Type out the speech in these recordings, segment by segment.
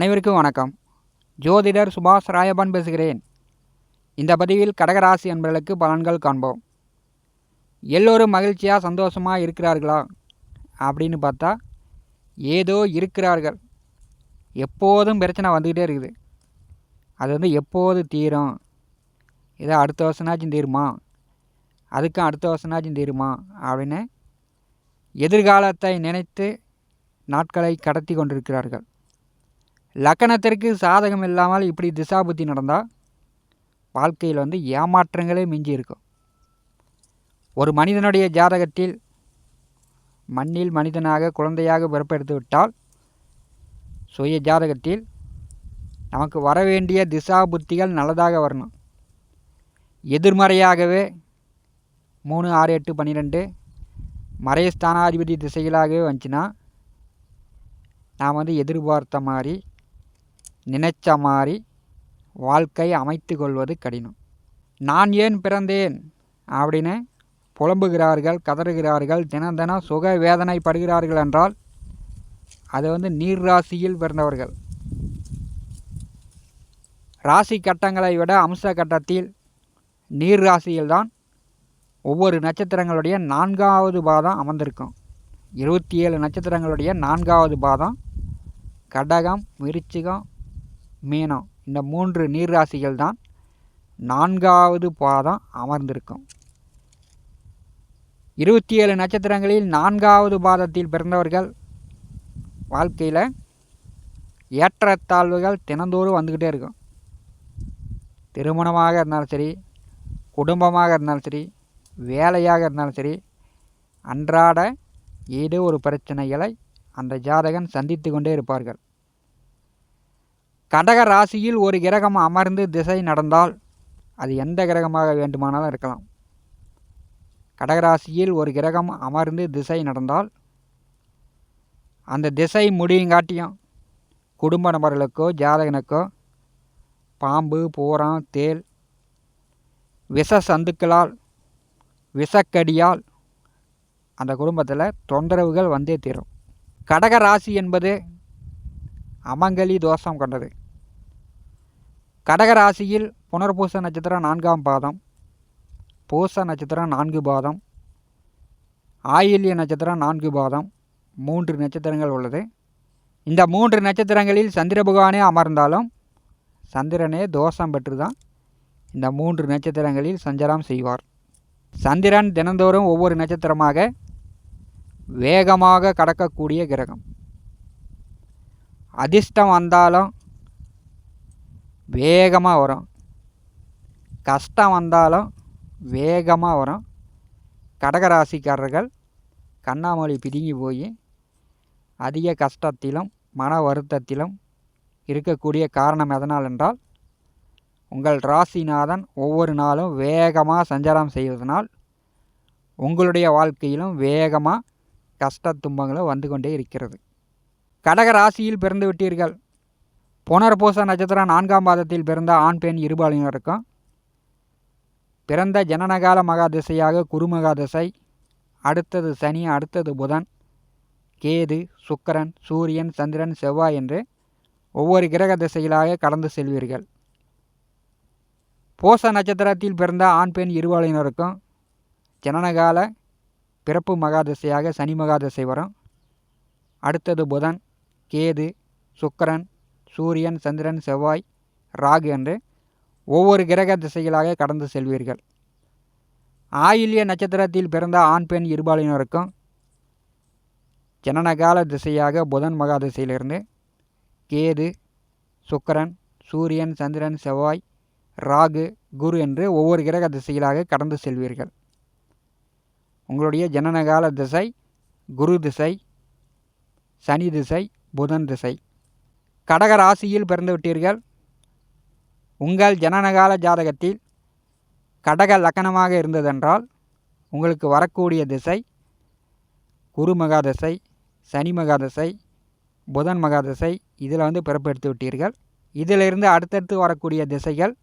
அனைவருக்கும் வணக்கம். ஜோதிடர் சுபாஷ் ராயப்பன் பேசுகிறேன். இந்த பதிவில் கடகராசி என்பவர்களுக்கு பலன்கள் காண்போம். எல்லோரும் மகிழ்ச்சியாக சந்தோஷமாக இருக்கிறார்களா? அப்படின்னு பார்த்தா ஏதோ இருக்கிறார்கள். எப்போதும் பிரச்சனை வந்துக்கிட்டே இருக்குது. அது வந்து எப்போது தீரும்? இதை அடுத்த வருஷனாச்சும் தீருமா? அதுக்கும் அடுத்த வருஷனாச்சும் தீருமா? அப்படின்னு எதிர்காலத்தை நினைத்து நாட்களை கடத்தி கொண்டிருக்கிறார்கள். லக்கணத்திற்கு சாதகம் இல்லாமல் இப்படி திசாபுத்தி நடந்தால் வாழ்க்கையில் வந்து ஏமாற்றங்களே மிஞ்சி இருக்கும் ஒரு மனிதனுடைய ஜாதகத்தில் மண்ணில் மனிதனாக குழந்தையாக பிறப்பெடுத்து விட்டால் சுய ஜாதகத்தில் நமக்கு வர வேண்டிய திசா புத்திகள் நல்லதாக வரணும். எதிர்மறையாகவே மூணு ஆறு எட்டு பன்னிரெண்டு மறைஸ்தானாதிபதி திசைகளாகவே வந்துச்சுன்னா நாம் வந்து எதிர்பார்த்த மாதிரி நினைச்ச மாதிரி வாழ்க்கை அமைத்து கொள்வது கடினம். நான் ஏன் பிறந்தேன்? அப்படின்னு புலம்புகிறார்கள் கதறுகிறார்கள் தினம் தினம் சுக வேதனைப்படுகிறார்கள் என்றால் அது வந்து நீர் ராசியில் பிறந்தவர்கள். ராசி கட்டங்களை விட அம்ச கட்டத்தில் நீர் ராசியில்தான் ஒவ்வொரு நட்சத்திரங்களுடைய நான்காவது பாதம் அமர்ந்திருக்கும். இருபத்தி ஏழு நட்சத்திரங்களுடைய நான்காவது பாதம் கடகம் விருச்சிகம் மீனம் இந்த மூன்று நீர் ராசிகள் தான் நான்காவது பாதம் அமர்ந்திருக்கும். இருபத்தி ஏழு நட்சத்திரங்களில் நான்காவது பாதத்தில் பிறந்தவர்கள் வாழ்க்கையில் ஏற்றத்தாழ்வுகள் தினந்தோறும் வந்துக்கிட்டே இருக்கும். திருமணமாக இருந்தாலும் சரி குடும்பமாக இருந்தாலும் சரி வேலையாக இருந்தாலும் சரி அன்றாட ஏதோ ஒரு பிரச்சனைகளை அந்த ஜாதகன் சந்தித்து கொண்டே இருப்பார்கள். கடக ராசியில் ஒரு கிரகம் அமர்ந்து திசை நடந்தால் அது எந்த கிரகமாக வேண்டுமானாலும் இருக்கலாம். கடகராசியில் ஒரு கிரகம் அமர்ந்து திசை நடந்தால் அந்த திசை முடியுங்காட்டியும் குடும்ப நபர்களுக்கோ ஜாதகனுக்கோ பாம்பு பூரம் தேல் விஷ சந்துக்களால் விஷக்கடியால் அந்த குடும்பத்தில் தொந்தரவுகள் வந்தே தீரும். கடக ராசி என்பது அமங்கலி தோஷம் கொண்டது. கடகராசியில் புனர்பூச நட்சத்திரம் நான்காம் பாதம் பூச நட்சத்திரம் நான்கு பாதம் ஆயில்ய நட்சத்திரம் நான்கு பாதம் மூன்று நட்சத்திரங்கள் உள்ளது. இந்த மூன்று நட்சத்திரங்களில் சந்திர பகவானே அமர்ந்தாலும் சந்திரனே தோஷம் பெற்று தான் இந்த மூன்று நட்சத்திரங்களில் சஞ்சாரம் செய்வார். சந்திரன் தினந்தோறும் ஒவ்வொரு நட்சத்திரமாக வேகமாக கடக்கக்கூடிய கிரகம். அதிர்ஷ்டம் வந்தாலும் வேகமாக வரும். கஷ்டம் வந்தாலும் வேகமாக வரும். கடகராசிக்காரர்கள் கண்ணாமொழி பிதுங்கி போய் அதிக கஷ்டத்திலும் மன வருத்தத்திலும் இருக்கக்கூடிய காரணம் எதனால் என்றால் உங்கள் ராசிநாதன் ஒவ்வொரு நாளும் வேகமாக சஞ்சாரம் செய்வதனால் உங்களுடைய வாழ்க்கையிலும் வேகமாக கஷ்ட துன்பங்களும் வந்து கொண்டே இருக்கிறது. கடக ராசியில் பிறந்து விட்டீர்கள். புனர்பூச நட்சத்திரம் நான்காம் பாதத்தில் பிறந்த ஆண் பெண் இருபாலினருக்கும் பிறந்த ஜனனகால மகாதிசையாக குருமகாதிசை அடுத்தது சனி அடுத்தது புதன் கேது சுக்கரன் சூரியன் சந்திரன் செவ்வாய் என்று ஒவ்வொரு கிரக திசைகளாக கடந்து செல்வீர்கள். பூச நட்சத்திரத்தில் பிறந்த ஆண் பெண் இருபாலினருக்கும் ஜனனகால பிறப்பு மகாதிசையாக சனி மகாதிசை வரும். அடுத்தது புதன் கேது சுக்கரன் சூரியன் சந்திரன் செவ்வாய் ராகு என்று ஒவ்வொரு கிரக திசைகளாக கடந்து செல்வீர்கள். ஆயில்ய நட்சத்திரத்தில் பிறந்த ஆண் பெண் இருபாலினருக்கும் ஜனனகால திசையாக புதன் மகா திசையிலிருந்து கேது சுக்கரன் சூரியன் சந்திரன் செவ்வாய் ராகு குரு என்று ஒவ்வொரு கிரக திசைகளாக கடந்து செல்வீர்கள். உங்களுடைய ஜனனகால திசை குரு திசை சனி திசை புதன் திசை. கடக ராசியில் பிறந்து விட்டீர்கள். உங்கள் ஜனனகால ஜாதகத்தில் கடக லக்கணமாக இருந்ததென்றால் உங்களுக்கு வரக்கூடிய திசை குரு மகாதசை சனி மகாதசை புதன் மகாதசை இதில் வந்து பிறப்பெடுத்து விட்டீர்கள். இதிலிருந்து அடுத்தடுத்து வரக்கூடிய திசைகள்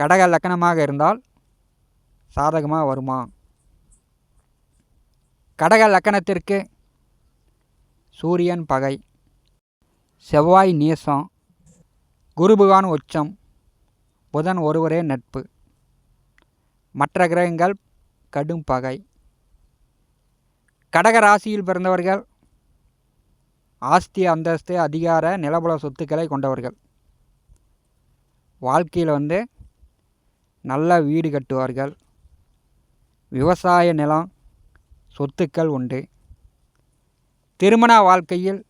கடக லக்கணமாக இருந்தால் சாதகமாக வருமா? கடக லக்கணத்திற்கு சூரியன் பகை. செவ்வாய் நீசம் குருபகான் உச்சம் புதன் ஒருவரே நட்பு. மற்ற கிரகங்கள் கடும் பகை. கடக ராசியில் பிறந்தவர்கள் ஆஸ்தி அந்தஸ்து அதிகார நிலபல சொத்துக்களை கொண்டவர்கள். வாழ்க்கையில் வந்து நல்ல வீடு கட்டுவார்கள். விவசாய நிலம் சொத்துக்கள் உண்டு. திருமண வாழ்க்கையில்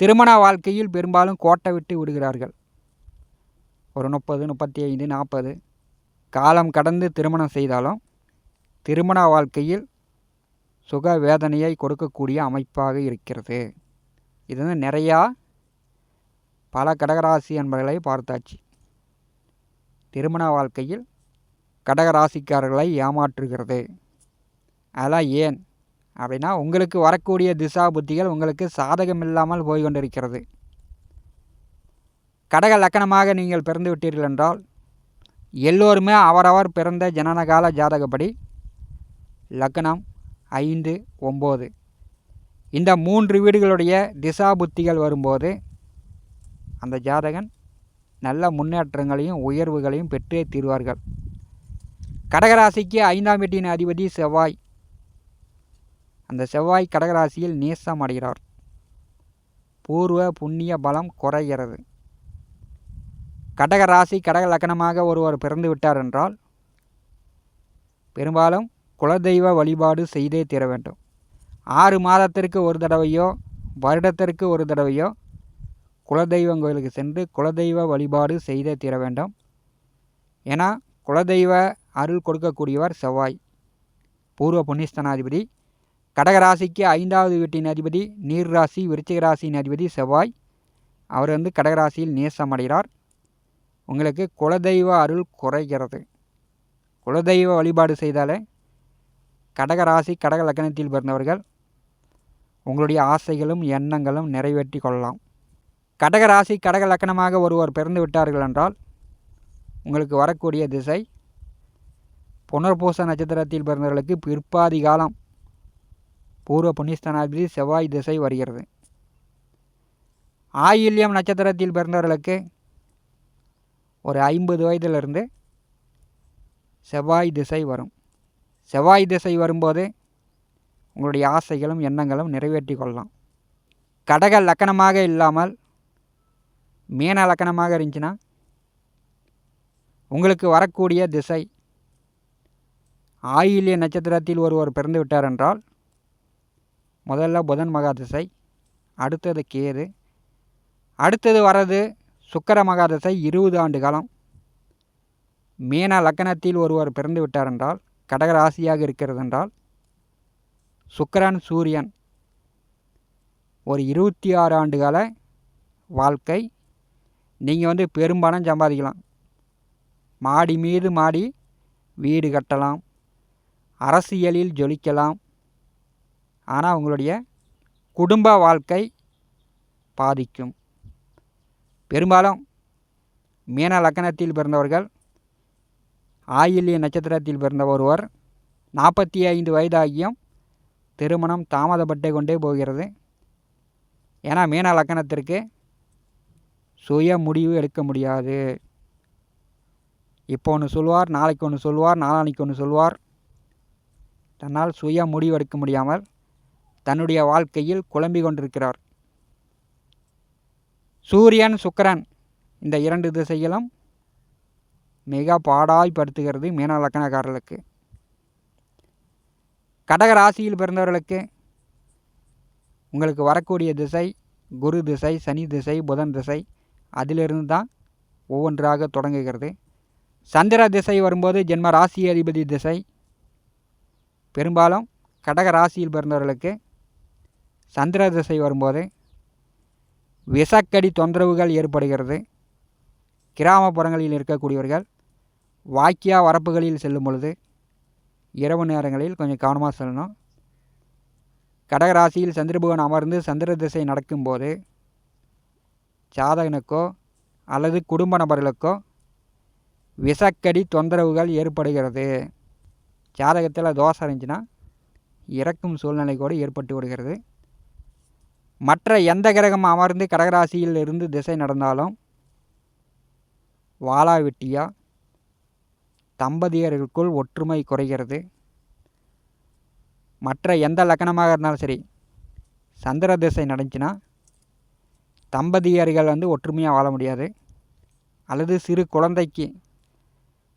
திருமண வாழ்க்கையில் பெரும்பாலும் கோட்டை விட்டு விடுகிறார்கள். ஒரு முப்பது முப்பத்தி ஐந்து நாற்பது காலம் கடந்து திருமணம் செய்தாலும் திருமண வாழ்க்கையில் சுக வேதனையை கொடுக்கக்கூடிய அமைப்பாக இருக்கிறது. இது வந்து நிறையா பல கடகராசி என்பர்களை பார்த்தாச்சு. திருமண வாழ்க்கையில் கடகராசிக்காரர்களை ஏமாற்றுகிறது. அதெல்லாம் ஏன்? அப்படின்னா உங்களுக்கு வரக்கூடிய திசா புத்திகள் உங்களுக்கு சாதகம் இல்லாமல் போய் கொண்டிருக்கிறது கடக லக்கணமாக நீங்கள் பிறந்து விட்டீர்கள் என்றால் எல்லோருமே அவரவர் பிறந்த ஜனனகால ஜாதகப்படி லக்கணம் ஐந்து ஒம்பது. இந்த மூன்று வீடுகளுடைய திசா புத்திகள் வரும்போது அந்த ஜாதகன் நல்ல முன்னேற்றங்களையும் உயர்வுகளையும் பெற்றே தீர்வார்கள். கடகராசிக்கு ஐந்தாம் வீட்டின் அதிபதி செவ்வாய். அந்த செவ்வாய் கடகராசியில் நேசம் அடைகிறார். பூர்வ புண்ணிய பலம் குறைகிறது. கடகராசி கடக லக்கணமாக ஒருவர் பிறந்து விட்டார் என்றால் பெரும்பாலும் குலதெய்வ வழிபாடு செய்தே தீர வேண்டும். ஆறு மாதத்திற்கு ஒரு தடவையோ வருடத்திற்கு ஒரு தடவையோ குலதெய்வம் கோயிலுக்கு சென்று குலதெய்வ வழிபாடு செய்தே தீர வேண்டும். ஏன்னா குலதெய்வ அருள் கொடுக்கக்கூடியவர் செவ்வாய். பூர்வ புண்ணியஸ்தனாதிபதி கடகராசிக்கு ஐந்தாவது வீட்டின் அதிபதி நீர் ராசி விருச்சிக ராசியின் அதிபதி செவ்வாய். அவர் வந்து கடகராசியில் நேசமடைகிறார் உங்களுக்கு குலதெய்வ அருள் குறைகிறது. குலதெய்வ வழிபாடு செய்தாலே கடகராசி கடக லக்கணத்தில் பிறந்தவர்கள் உங்களுடைய ஆசைகளும் எண்ணங்களும் நிறைவேற்றி கொள்ளலாம். கடகராசி கடக லக்கணமாக ஒருவர் பிறந்து விட்டார்கள் என்றால் உங்களுக்கு வரக்கூடிய திசை புனர்பூச நட்சத்திரத்தில் பிறந்தவர்களுக்கு பிற்பாதி காலம். பூர்வ புண்ணியஸ்தானாதிபதி செவ்வாய் திசை வருகிறது. ஆயில்யம் நட்சத்திரத்தில் பிறந்தவர்களுக்கு ஒரு ஐம்பது வயதிலிருந்து செவ்வாய் திசை வரும். செவ்வாய் திசை வரும்போது உங்களுடைய ஆசைகளும் எண்ணங்களும் நிறைவேற்றி கொள்ளலாம். கடக லக்கணமாக இல்லாமல் மீன லக்கணமாக இருந்துச்சுன்னா உங்களுக்கு வரக்கூடிய திசை ஆயில்ய நட்சத்திரத்தில் ஒருவர் பிறந்து விட்டார் என்றால் முதல்ல புதன் மகாதசை அடுத்தது கேது. அடுத்தது வர்றது சுக்கர மகாதசை இருபது ஆண்டு காலம். மீன லக்கணத்தில் ஒருவர் பிறந்து விட்டார் என்றால் கடகராசியாக இருக்கிறது என்றால் சுக்கரன் சூரியன். ஒரு இருபத்தி ஆறு ஆண்டு கால வாழ்க்கை. நீங்கள் வந்து பெரும்பணம் சம்பாதிக்கலாம். மாடி மீது மாடி வீடு கட்டலாம். அரசியலில் ஜொலிக்கலாம். ஆனால் உங்களுடைய குடும்ப வாழ்க்கை பாதிக்கும். பெரும்பாலும் மீன லக்கணத்தில் பிறந்தவர்கள் ஆயில்ய நட்சத்திரத்தில் பிறந்த ஒருவர் நாற்பத்தி ஐந்து வயதாகியும் திருமணம் தாமதப்பட்டு கொண்டே போகிறது. ஏன்னா மீன லக்கணத்திற்கு சுய முடிவு எடுக்க முடியாது. இப்போ ஒன்று சொல்லுவார் நாளைக்கு ஒன்று சொல்லுவார் நாளானிக்கு ஒன்று சொல்லுவார். தன்னால் சுய முடிவு எடுக்க முடியாமல் தன்னுடைய வாழ்க்கையில் குழம்பி கொண்டிருக்கிறார். சூரியன் சுக்கரன் இந்த இரண்டு திசைகளும் மிக பாடாய்படுத்துகிறது மீன லக்கணக்காரர்களுக்கு. கடக ராசியில் பிறந்தவர்களுக்கு உங்களுக்கு வரக்கூடிய திசை குரு திசை சனி திசை புதன் திசை அதிலிருந்து தான் ஒவ்வொன்றாக தொடங்குகிறது. சந்திர திசை வரும்போது ஜென்ம ராசி அதிபதி திசை. பெரும்பாலும் கடக ராசியில் பிறந்தவர்களுக்கு சந்திர திசை வரும்போது விசக்கடி தொந்தரவுகள் ஏற்படுகிறது. கிராமப்புறங்களில் இருக்கக்கூடியவர்கள் வாக்கியா வரப்புகளில் செல்லும் பொழுது இரவு நேரங்களில் கொஞ்சம் கவனமாக செல்லணும். கடகராசியில் சந்திரபுவன் அமர்ந்து சந்திர திசை நடக்கும்போது சாதகனுக்கோ அல்லது குடும்ப நபர்களுக்கோ விசக்கடி தொந்தரவுகள் ஏற்படுகிறது. ஜாதகத்தில் தோசை இருந்துச்சுன்னா இறக்கும் சூழ்நிலை கூட ஏற்பட்டு விடுகிறது மற்ற எந்த கிரகம் அமர்ந்து கடகராசியில் இருந்து திசை நடந்தாலும் வாலாவெட்டியா தம்பதியர்களுக்குள் ஒற்றுமை குறைகிறது. மற்ற எந்த லக்கணமாக இருந்தாலும் சரி சந்திர திசை நடந்துச்சுன்னா தம்பதியர்கள் வந்து ஒற்றுமையாக வாழ முடியாது. அல்லது சிறு குழந்தைக்கு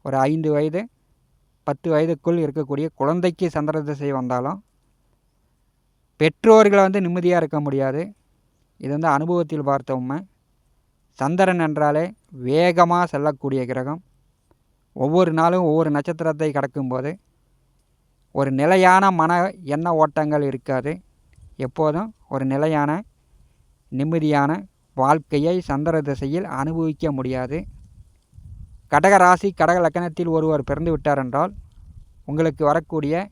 ஒரு ஐந்து வயது பத்து வயதுக்குள் இருக்கக்கூடிய குழந்தைக்கு சந்திர திசை வந்தாலும் பெற்றோர்களை வந்து நிம்மதியாக இருக்க முடியாது. இது வந்து அனுபவத்தில் பார்த்த உண்மை. சந்திரன் என்றாலே வேகமாக செல்லக்கூடிய கிரகம். ஒவ்வொரு நாளும் ஒவ்வொரு நட்சத்திரத்தை கடக்கும்போது ஒரு நிலையான மன எண்ண ஓட்டங்கள் இருக்காது. எப்போதும் ஒரு நிலையான நிம்மதியான வாழ்க்கையை சந்திர திசையில் அனுபவிக்க முடியாது. கடக ராசி கடக லக்கணத்தில் ஒருவர் பிறந்து விட்டார் என்றால் உங்களுக்கு வரக்கூடிய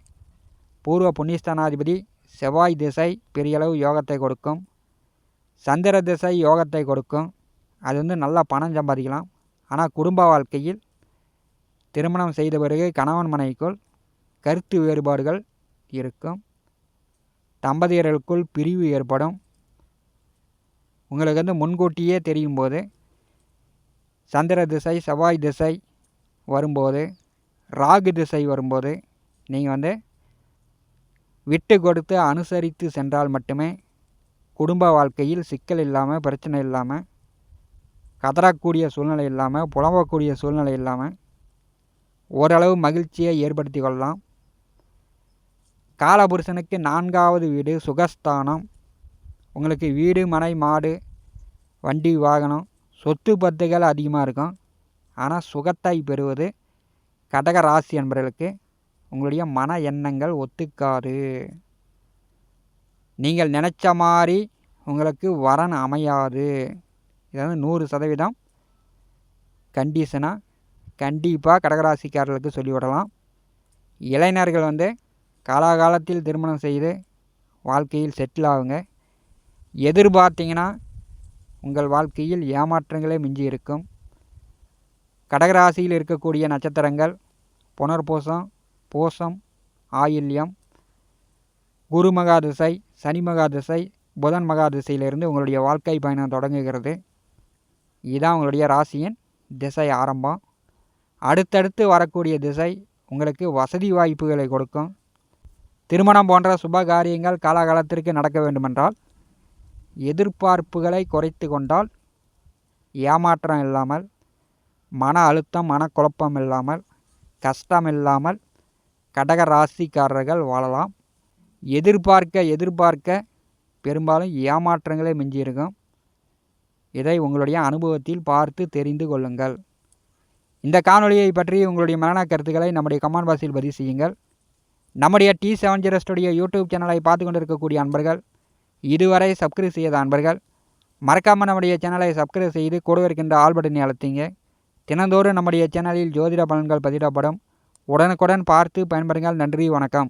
பூர்வ புண்ணியஸ்தானாதிபதி செவ்வாய் திசை பெரியளவு யோகத்தை கொடுக்கும். சந்திர திசை யோகத்தை கொடுக்கும். அது வந்து நல்லா பணம் சம்பாதிக்கலாம். ஆனால் குடும்ப வாழ்க்கையில் திருமணம் செய்த பிறகு கணவன் மனைவிக்குள் கருத்து வேறுபாடுகள் இருக்கும். தம்பதியர்களுக்குள் பிரிவு ஏற்படும். உங்களுக்கு வந்து முன்கூட்டியே தெரியும் போது சந்திர திசை செவ்வாய் திசை வரும்போது ராகு திசை வரும்போது நீங்கள் வந்து விட்டு கொடுத்து அனுசரித்து சென்றால் மட்டுமே குடும்ப வாழ்க்கையில் சிக்கல் இல்லாமல் பிரச்சனை இல்லாமல் கதறக்கூடிய சூழ்நிலை இல்லாமல் புலம்பக்கூடிய சூழ்நிலை இல்லாமல் ஓரளவு மகிழ்ச்சியை ஏற்படுத்தி கொள்ளலாம். காலபுருஷனுக்கு நான்காவது வீடு சுகஸ்தானம். உங்களுக்கு வீடு மனை மாடு வண்டி வாகனம் சொத்து பத்துகள் அதிகமாக இருக்கும். ஆனால் சுகத்தை பெறுவது கடக ராசி என்பவர்களுக்கு உங்களுடைய மன எண்ணங்கள் ஒத்துக்காது. நீங்கள் நினச்ச மாதிரி உங்களுக்கு வரன் அமையாது. இது வந்து நூறு சதவீதம் கண்டிஷனாக கண்டிப்பாக கடகராசிக்காரர்களுக்கு சொல்லிவிடலாம் இளைஞர்கள் வந்து காலாகாலத்தில் திருமணம் செய்து வாழ்க்கையில் செட்டில் ஆகுங்க. எதிர்பார்த்தீங்கன்னா உங்கள் வாழ்க்கையில் ஏமாற்றங்களே மிஞ்சி இருக்கும். கடகராசியில் இருக்கக்கூடிய நட்சத்திரங்கள் புனர்பூசம் பூசம் ஆயில்யம் குரு மகாதிசை சனி மகாதிசை புதன் மகாதிசையிலிருந்து உங்களுடைய வாழ்க்கை பயணம் தொடங்குகிறது. இதுதான் உங்களுடைய ராசியின் திசை ஆரம்பம். அடுத்தடுத்து வரக்கூடிய திசை உங்களுக்கு வசதி வாய்ப்புகளை கொடுக்கும். திருமணம் போன்ற சுப காரியங்கள் காலகாலத்திற்கு நடக்க வேண்டுமென்றால் எதிர்பார்ப்புகளை குறைத்து கொண்டால் ஏமாற்றம் இல்லாமல் மன அழுத்தம் மனக்குழப்பம் இல்லாமல் கஷ்டம் இல்லாமல் கடக ராசிக்காரர்கள் வாழலாம். எதிர்பார்க்க எதிர்பார்க்க பெரும்பாலும் ஏமாற்றங்களே மிஞ்சியிருக்கும். இதை உங்களுடைய அனுபவத்தில் பார்த்து தெரிந்து கொள்ளுங்கள். இந்த காணொலியை பற்றி உங்களுடைய மரண கருத்துக்களை நம்முடைய கமெண்ட் பாக்ஸில் பதிவு செய்யுங்கள். நம்முடைய T seven zero studio YouTube சேனலை பார்த்து கொண்டிருக்கக்கூடிய அன்பர்கள் இதுவரை சப்ஸ்கிரைப் செய்யாத அன்பர்கள் மறக்காமல் நம்முடைய சேனலை சப்ஸ்கிரைப் செய்து கூட இருக்கின்ற ஆல் பட்டனை அழுத்திங்க. தினந்தோறும் நம்முடைய சேனலில் ஜோதிட பலன்கள் பதிவிடப்படும். உடனுக்குடன் பார்த்து பயன்பெறுங்கள் நன்றி வணக்கம்.